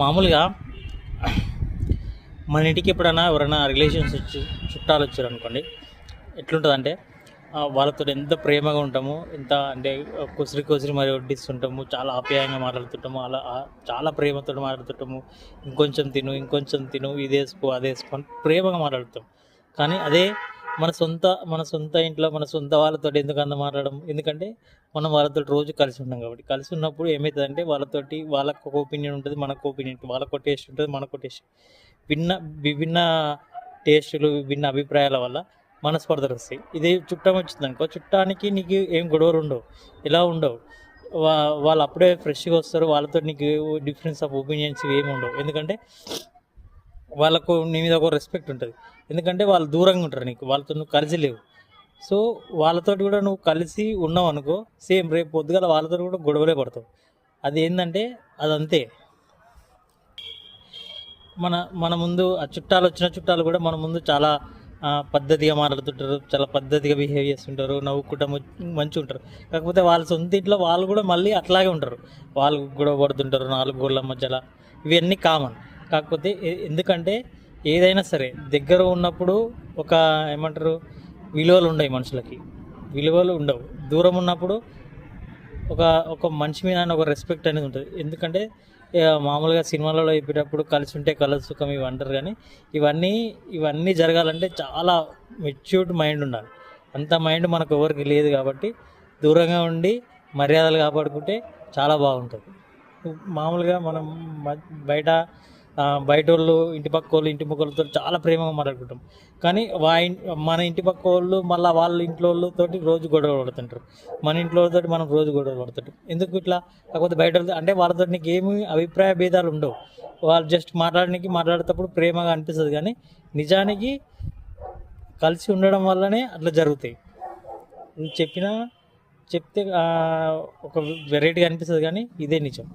మామూలుగా మన ఇంటికి ఎప్పుడైనా ఎవరైనా రిలేషన్స్ వచ్చి చుట్టాలు వచ్చారు అనుకోండి ఎట్లుంటుందంటే వాళ్ళతో ఎంత ప్రేమగా ఉంటాము ఎంత అంటే కుసిరి కుసిరి మరి వడ్డిస్తుంటాము చాలా ఆప్యాయంగా మాట్లాడుతుంటాము అలా చాలా ప్రేమతో మాట్లాడుతుంటాము ఇంకొంచెం తిను ఇంకొంచెం తిను ఇది వేసుకో అది వేసుకో ప్రేమగా మాట్లాడుతాం. కానీ అదే మన సొంత మన సొంత ఇంట్లో మన సొంత వాళ్ళతో ఎందుకు అంత మాట్లాడడం? ఎందుకంటే మనం వాళ్ళతో రోజు కలిసి ఉన్నాం కాబట్టి. కలిసి ఉన్నప్పుడు ఏమవుతుందంటే వాళ్ళతోటి వాళ్ళకు ఒక ఒపీనియన్ ఉంటుంది మనకు ఒపీనియన్ వాళ్ళకు ఒక టేస్ట్ ఉంటుంది మనకు ఒక టేస్ట్ భిన్న విభిన్న టేస్టులు విభిన్న అభిప్రాయాల వల్ల మనస్పర్ధలు వస్తాయి. ఇది చుట్టం వచ్చింది అనుకో చుట్టానికి నీకు ఏం గొడవలు ఉండవు. ఇలా ఉండవు? వా వాళ్ళు అప్పుడే ఫ్రెష్గా వస్తారు. వాళ్ళతో నీకు డిఫరెన్స్ ఆఫ్ ఒపీనియన్స్ ఏమి ఉండవు. ఎందుకంటే వాళ్ళకు నీ మీద ఒక రెస్పెక్ట్ ఉంటుంది. ఎందుకంటే వాళ్ళు దూరంగా ఉంటారు నీకు వాళ్ళతో నువ్వు కలిసి లేవు. సో వాళ్ళతో కూడా నువ్వు కలిసి ఉన్నావు అనుకో సేమ్ రేపు పొద్దుగాల వాళ్ళతో కూడా గొడవలే పడతావు. అది ఏంటంటే అదంతే. మన మన ముందు ఆ చుట్టాలు వచ్చిన చుట్టాలు కూడా మన ముందు చాలా పద్ధతిగా మాట్లాడుతుంటారు చాలా పద్ధతిగా బిహేవ్ చేస్తుంటారు నవ్వుకుంటా మంచిగా ఉంటారు. కాకపోతే వాళ్ళ సొంత ఇంట్లో వాళ్ళు కూడా మళ్ళీ అట్లాగే ఉంటారు. వాళ్ళు గొడవ పడుతుంటారు నాలుగు గోళ్ళ మధ్యలో. ఇవన్నీ కామన్ కాకపోతే ఎందుకంటే ఏదైనా సరే దగ్గర ఉన్నప్పుడు ఒక ఏమంటారు విలువలు ఉండవు మనుషులకి. విలువలు ఉండవు. దూరం ఉన్నప్పుడు ఒక ఒక మనిషి మీద ఒక రెస్పెక్ట్ అనేది ఉంటుంది. ఎందుకంటే మామూలుగా సినిమాలలో ఇప్పేటప్పుడు కలిసి ఉంటే కలదు సుఖం ఇవి అంటారు కానీ ఇవన్నీ ఇవన్నీ జరగాలంటే చాలా మెచ్యూర్డ్ మైండ్ ఉండాలి. అంత మైండ్ మనకు ఎవరికి లేదు కాబట్టి దూరంగా ఉండి మర్యాదలు కాపాడుకుంటే చాలా బాగుంటుంది. మామూలుగా మనం బయట బయట వాళ్ళు ఇంటి పక్క వాళ్ళు ఇంటి పక్క వాళ్ళతో చాలా ప్రేమగా మాట్లాడుకుంటాం. కానీ వా మన ఇంటి పక్క వాళ్ళు మళ్ళీ వాళ్ళ ఇంట్లో వాళ్ళతోటి రోజు గొడవ పడుతుంటారు. మన ఇంట్లో వాళ్ళతోటి మనం రోజు గొడవ పడుతుంటాం. ఎందుకు ఇట్లా? కాకపోతే బయట వాళ్ళతో అంటే వాళ్ళతో నీకు ఏమి అభిప్రాయ భేదాలు ఉండవు. వాళ్ళు జస్ట్ మాట్లాడడానికి మాట్లాడేటప్పుడు ప్రేమగా అనిపిస్తుంది కానీ నిజానికి కలిసి ఉండడం వల్లనే అట్లా జరుగుతాయి. ఇది చెప్పినా చెప్తే ఒక వెరైటీగా అనిపిస్తుంది కానీ ఇదే నిజం.